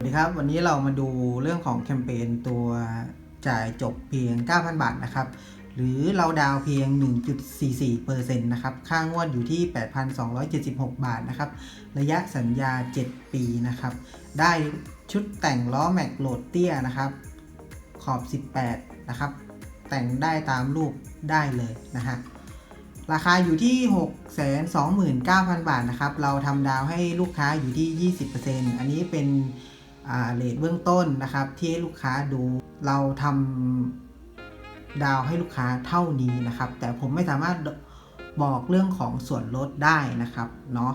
สวัสดีครับ วันนี้เรามาดูเรื่องของแคมเปญตัวจ่ายจบเพียง 9,000 บาทนะครับ หรือเราดาวเพียง 1.44%นะครับ ค่างวดอยู่ที่ 8,276 บาทนะครับ ระยะสัญญา 7 ปีนะครับ ได้ชุดแต่งล้อแม็กโหลดเตี้ยนะครับ ขอบ 18 นะครับ แต่งได้ตามรูปได้เลยนะฮะราคาอยู่ที่ 629,000 บาทนะครับ เราทำดาวให้ลูกค้าอยู่ที่ 20%อันนี้เป็น เลทเบื้องต้นนะครับ ที่ให้ลูกค้าดูเราทำดาวให้ลูกค้าเท่านี้นะครับ แต่ผมไม่สามารถบอกเรื่องของส่วนลดได้นะครับเนาะ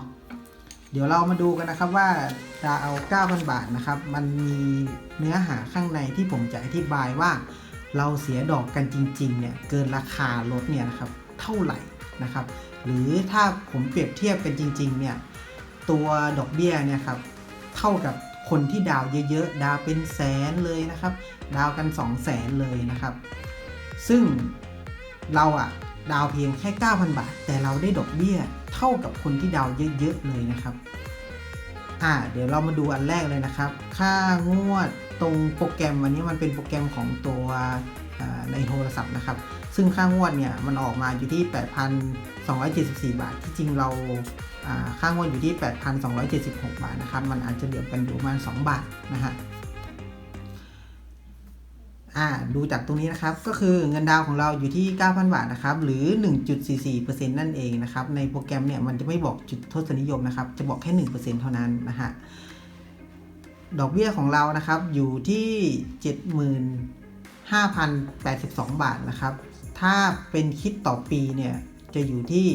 เดี๋ยวเรามาดูกันนะครับว่าดาว9,000 บาทนะครับ มันมีเนื้อหาข้างในที่ผมจะอธิบายว่า เราเสียดอกกันจริงๆเนี่ยเกินราคารถเนี่ยนะครับเท่าไหร่นะครับ หรือถ้าผมเปรียบเทียบกันจริงๆเนี่ยตัวดอกเบี้ยเนี่ยครับเท่ากับ คนที่ดาวเยอะๆ ดาวเป็นแสนเลยนะครับ ดาวกัน2 0 0แสนเลยนะครับ ซึ่งเราอะดาวเพียงแค่ 9,000 บาท แต่เราได้ดอกเบี้ยเท่ากับคนที่ดาวเยอะๆเลยนะครับ อ่า เดี๋ยวเรามาดูอันแรกเลยนะครับ ค่างวด ตรงโปรแกรมวันนี้มันเป็นโปรแกรมของตัวในโทรศัพท์นะครับ ซึ่งค่างวดเนี่ยมันออกมาอยู่ที่ 8,274 บาท ที่จริงเราค่างวดอยู่ที่ 8,276 บาทนะครับ มันอาจจะเหลือกันอยู่ประมาณ 2 บาทนะฮะดูจากตรงนี้นะครับ ก็คือเงินดาวของเราอยู่ที่ 9,000 บาทนะครับ หรือ 1.44%นั่นเองนะครับ ในโปรแกรมเนี่ยมันจะไม่บอกจุดทศนิยมนะครับ จะบอกแค่ 1%เท่านั้นนะฮะ ดอกเบี้ยของเรานะครับอยู่ที่ 75,082 บาทนะครับ ถ้าเป็นคิดต่อปีเนี่ยจะอยู่ที่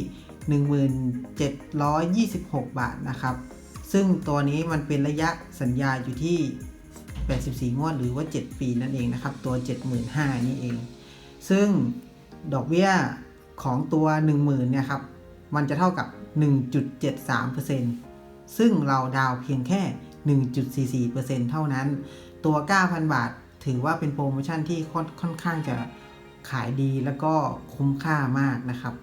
1726 บาทนะครับ ซึ่งตัวนี้มันเป็นระยะสัญญาอยู่ที่ 84 งวดหรือว่า 7 ปีนั่นเองนะครับ ตัว 75,000นี่เอง ซึ่งดอกเบี้ยของตัว 10,000เนี่ยครับ มันจะเท่ากับ 1.73%ซึ่งเราดาวเพียงแค่ 1.44%เท่านั้น ตัว 9,000 บาท ถือว่าเป็นโปรโมชั่นที่ค่อนค่อนข้างจะขายดีแล้วก็คุ้มค่ามากนะครับ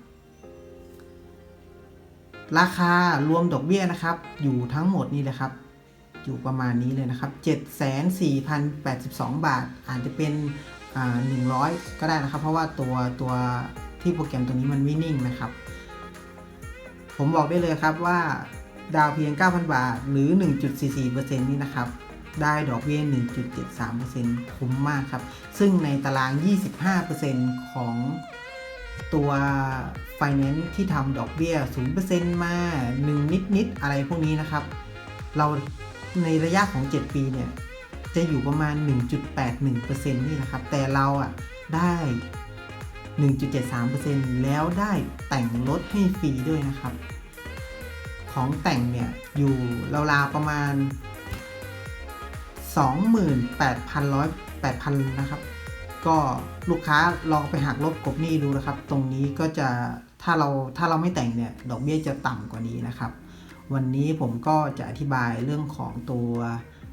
ราคารวมดอกเบี้ยนะครับ อยู่ทั้งหมดนี่แหละครับ อยู่ประมาณนี้เลยนะครับ 74,082 บาท อาจจะเป็นอ่า100ก็ได้นะครับ เพราะว่าตัวตัวที่โปรแกรมตัวนี้มันไม่นิ่งนะครับ ผมบอกได้เลยครับว่า ดาวเพียง 9,000 บาท หรือ 1.44%นี่นะครับ ได้ดอกเบี้ย 1.73%คุ้มมากครับ ซึ่งในตาราง 25%ของตัว Finance ที่ทำดอกเบี้ย 0%มา1นิดนิด ๆ อะไรพวกนี้นะครับ เราในระยะของ 7 ปีเนี่ย จะอยู่ประมาณ 1.81%นี่นะครับ แต่เราอะได้ 1.73%แล้วได้แต่งรถให้ฟรีด้วยนะครับ ของแต่งเนี่ย อยู่ราวๆประมาณ 28,100 8,000 นะครับ ก็ลูกค้าลองไปหักลบกบหนี้ดูนะครับ ตรงนี้ก็จะถ้าเราถ้าเราไม่แต่งเนี่ย ดอกเบี้ยจะต่ำกว่านี้นะครับ วันนี้ผมก็จะอธิบายเรื่องของตัว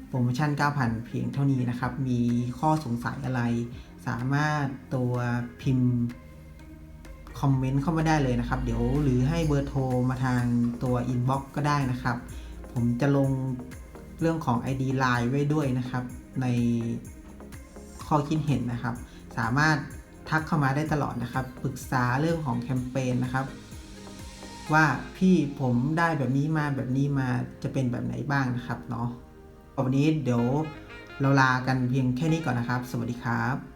โปรโมชั่น 9,000 เพียงเท่านี้นะครับ มีข้อสงสัยอะไร สามารถตัวพิมพ์ คอมเมนต์เข้ามาได้เลยนะครับ เดี๋ยวหรือให้เบอร์โทรมาทางตัวอินบ็อกก็ได้นะครับ ผมจะลงเรื่องของ ID Line ไว้ด้วยนะครับ ในข้อคิดเห็นนะครับ สามารถทักเข้ามาได้ตลอดนะครับ ปรึกษาเรื่องของแคมเปญนะครับ ว่าพี่ผมได้แบบนี้มาแบบนี้มาจะเป็นแบบไหนบ้างนะครับเนาะวันนี้เดี๋ยวเราลากันเพียงแค่นี้ก่อนนะครับ สวัสดีครับ